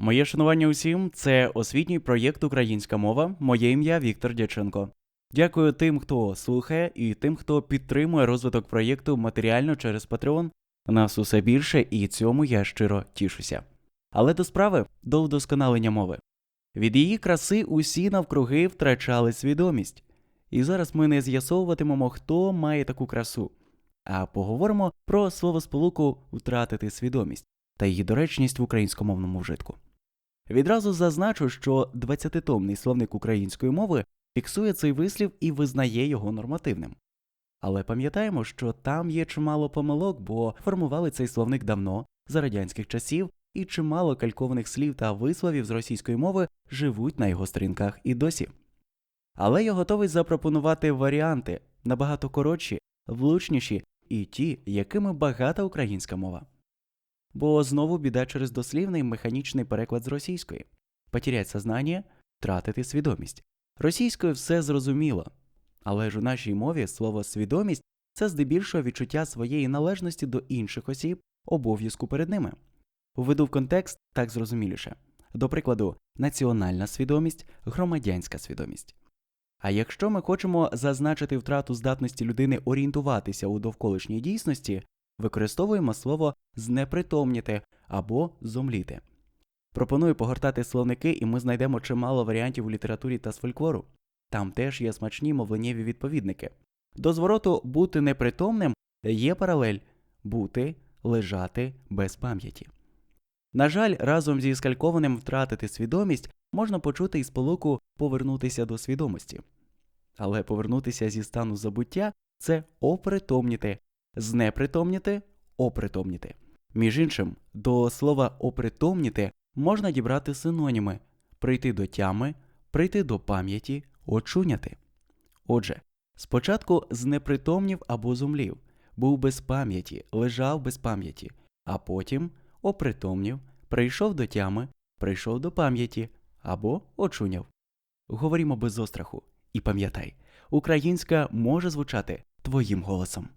Моє шанування усім це освітній проєкт Українська мова. Моє ім'я Віктор Дяченко. Дякую тим, хто слухає, і тим, хто підтримує розвиток проєкту матеріально через Patreon. Нас усе більше, і цьому я щиро тішуся. Але до справи до вдосконалення мови. Від її краси усі навкруги втрачали свідомість. І зараз ми не з'ясовуватимемо, хто має таку красу, а поговоримо про словосполуку втратити свідомість та її доречність в українськомовному вжитку. Відразу зазначу, що 20-томний словник української мови фіксує цей вислів і визнає його нормативним. Але пам'ятаємо, що там є чимало помилок, бо формували цей словник давно, за радянських часів, і чимало калькованих слів та висловів з російської мови живуть на його сторінках і досі. Але я готовий запропонувати варіанти набагато коротші, влучніші і ті, якими багата українська мова. Бо знову біда через дослівний механічний переклад з російської потерять сознання, втратити свідомість. Російською все зрозуміло, але ж у нашій мові слово свідомість це здебільшого відчуття своєї належності до інших осіб, обов'язку перед ними. Введу в контекст так зрозуміліше. До прикладу, національна свідомість, громадянська свідомість. А якщо ми хочемо зазначити втрату здатності людини орієнтуватися у довколишній дійсності, використовуємо слово знепритомніти або зомліти. Пропоную погортати словники, і ми знайдемо чимало варіантів у літературі та з фольклору. Там теж є смачні мовленнєві відповідники. До звороту бути непритомним є паралель бути, лежати без пам'яті. На жаль, разом зі скалькованим втратити свідомість можна почути і сполуку повернутися до свідомості. Але повернутися зі стану забуття це опритомніти, знепритомніти, опритомніти. Між іншим, до слова опритомніти можна дібрати синоніми прийти до тями, прийти до пам'яті, очуняти. Отже, спочатку знепритомнів або зумлів, був без пам'яті, лежав без пам'яті, а потім опритомнів, прийшов до тями, прийшов до пам'яті або очуняв. Говорімо без остраху і пам'ятай, українська може звучати твоїм голосом.